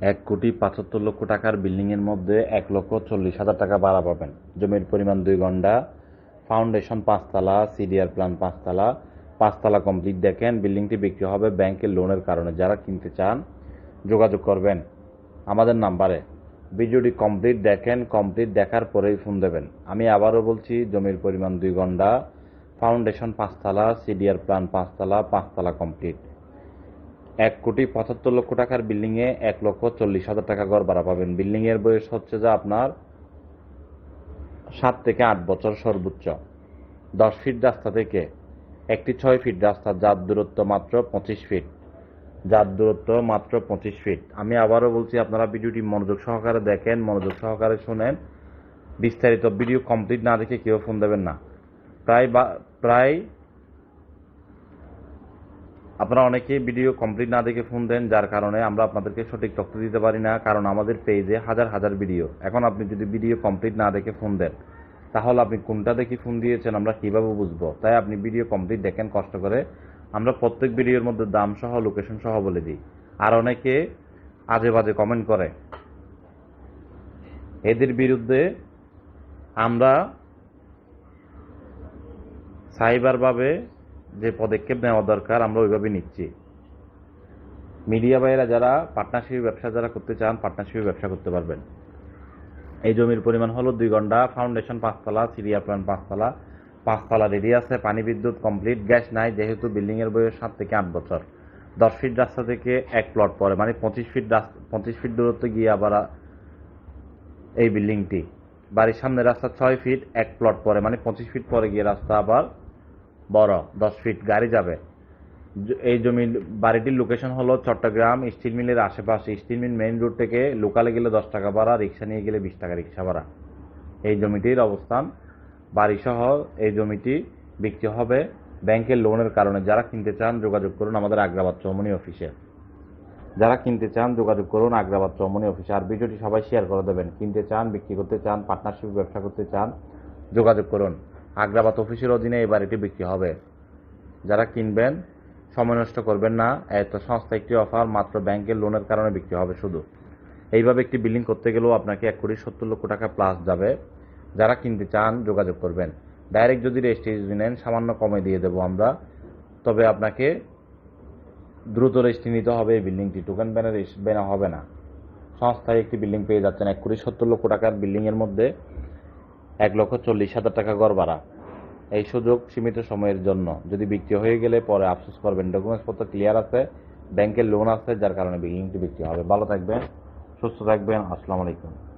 এক কোটি পঁচাত্তর লক্ষ টাকার বিল্ডিংয়ের মধ্যে এক লক্ষ চল্লিশ হাজার টাকা ভাড়া পাবেন। জমির পরিমাণ দুই ঘণ্টা, ফাউন্ডেশন পাঁচতলা, সিডিআর প্ল্যান পাঁচতলা পাঁচতলা কমপ্লিট দেখেন, বিল্ডিংটি বিক্রি হবে ব্যাংকের লোনের কারণে। যারা কিনতে চান, যোগাযোগ করবেন আমাদের নাম্বারে। ভিডিওটি কমপ্লিট দেখেন, কমপ্লিট দেখার পরেই ফোন দেবেন। আমি আবারও বলছি, জমির পরিমাণ দুই ঘণ্টা, ফাউন্ডেশন পাঁচতলা, সিডিআর প্ল্যান পাঁচতলা পাঁচতলা কমপ্লিট। এক কোটি পঁচাত্তর লক্ষ টাকার বিল্ডিংয়ে এক লক্ষ চল্লিশ হাজার টাকা ঘর ভাড়া পাবেন। বিল্ডিংয়ের বয়স হচ্ছে যে আপনার সাত থেকে আট বছর সর্বোচ্চ। দশ ফিট রাস্তা থেকে একটি ছয় ফিট রাস্তা, যার দূরত্ব মাত্র পঁচিশ ফিট। যার দূরত্ব মাত্র পঁচিশ ফিট। আমি আবারও বলছি, আপনারা ভিডিওটি মনোযোগ সহকারে দেখেন, মনোযোগ সহকারে শুনেন। বিস্তারিত ভিডিও কমপ্লিট না দেখে কেউ ফোন দেবেন না। প্রায় প্রায় আপনারা অনেকেই ভিডিও কমপ্লিট না দেখে ফোন দেন, যার কারণে আমরা আপনাদেরকে সঠিক তথ্য দিতে পারি না, কারণ আমাদের পেজে হাজার হাজার ভিডিও। এখন আপনি যদি ভিডিও কমপ্লিট না দেখে ফোন দেন, তাহলে আপনি কোনটা দেখে ফোন দিয়েছেন আমরা কীভাবে বুঝব? তাই আপনি ভিডিও কমপ্লিট দেখেন, কষ্ট করে আমরা প্রত্যেক ভিডিওর মধ্যে দাম সহ, লোকেশন সহ বলে দিই। আর অনেকে আজে বাজে কমেন্ট করে। এদের বিরুদ্ধে আমরা সাইবারভাবে যে পদক্ষেপ নেওয়া দরকার, আমরা ওইভাবে নিচ্ছি। মিডিয়া ভাইয়েরা যারা পার্টনারশিপ ব্যবসা যারা করতে চান পার্টনারশিপে ব্যবসা করতে পারবেন। এই জমির পরিমাণ হলো দুই ঘণ্টা ফাউন্ডেশন পাঁচতলা, সিরিয়া প্ল্যান পাঁচতলা। পাঁচতলা রেডি আছে, পানি বিদ্যুৎ কমপ্লিট গ্যাস নাই, যেহেতু বিল্ডিংয়ের বয়স সাত থেকে আট বছর। দশ ফিট রাস্তা থেকে এক প্লট পরে মানে পঁচিশ ফিট রাস্তা, পঁচিশ ফিট দূরত্বে গিয়ে আবার এই বিল্ডিংটি বাড়ির সামনে রাস্তা ছয় ফিট এক প্লট পরে মানে পঁচিশ ফিট পরে গিয়ে রাস্তা আবার বড়, দশ ফিট গাড়ি যাবে। এই জমির বাড়িটির লোকেশন হলো চট্টগ্রাম স্টিল মিলের আশেপাশে। স্টিল মিল মেইন রোড থেকে লোকালে গেলে দশ টাকা ভাড়া, রিক্সা নিয়ে গেলে বিশ টাকা রিক্সা ভাড়া। এই জমিটির অবস্থান বাড়িসহ এই জমিটি বিক্রি হবে ব্যাংকের লোনের কারণে। যারা কিনতে চান যোগাযোগ করুন আমাদের আগ্রাবাদ চৌমনি অফিসে। যারা কিনতে চান যোগাযোগ করুন আগ্রাবাদ চৌমনি অফিসে। আর ভিডিওটি সবাই শেয়ার করে দেবেন। কিনতে চান, বিক্রি করতে চান পার্টনারশিপ ব্যবসা করতে চান, যোগাযোগ করুন। আগ্রাবাদ অফিসের অধীনে এই বাড়িটি বিক্রি হবে। যারা কিনবেন, সময় নষ্ট করবেন না। এত সংস্থা একটি অফার, মাত্র ব্যাংকের লোনের কারণে বিক্রি হবে শুধু। এইভাবে একটি বিল্ডিং করতে গেলেও আপনাকে এক কোটি সত্তর লক্ষ টাকা প্লাস যাবে। যারা কিনতে চান, যোগাযোগ করবেন। ডাইরেক্ট যদি রেজিস্ট্রি নেন, সামান্য কমে দিয়ে দেবো আমরা। তবে আপনাকে দ্রুত রেজিস্ট্রি নিতে হবে। এই বিল্ডিংটি টোকেন ব্যানার বেনা হবে না। সংস্থায় একটি বিল্ডিং পেয়ে যাচ্ছেন এক কোটি সত্তর লক্ষ টাকার বিল্ডিংয়ের মধ্যে। এক লক্ষ চল্লিশ হাজার টাকা গড় ভাড়া। এই সুযোগ সীমিত সময়ের জন্য। যদি বিক্রি হয়ে গেলে পরে আফসোস করবেন। ডকুমেন্টসপত্র ক্লিয়ার আছে ব্যাংকের লোন আছে, যার কারণে বিল্ডিংটি বিক্রি হবে। ভালো থাকবেন, সুস্থ থাকবেন। আসসালামু আলাইকুম।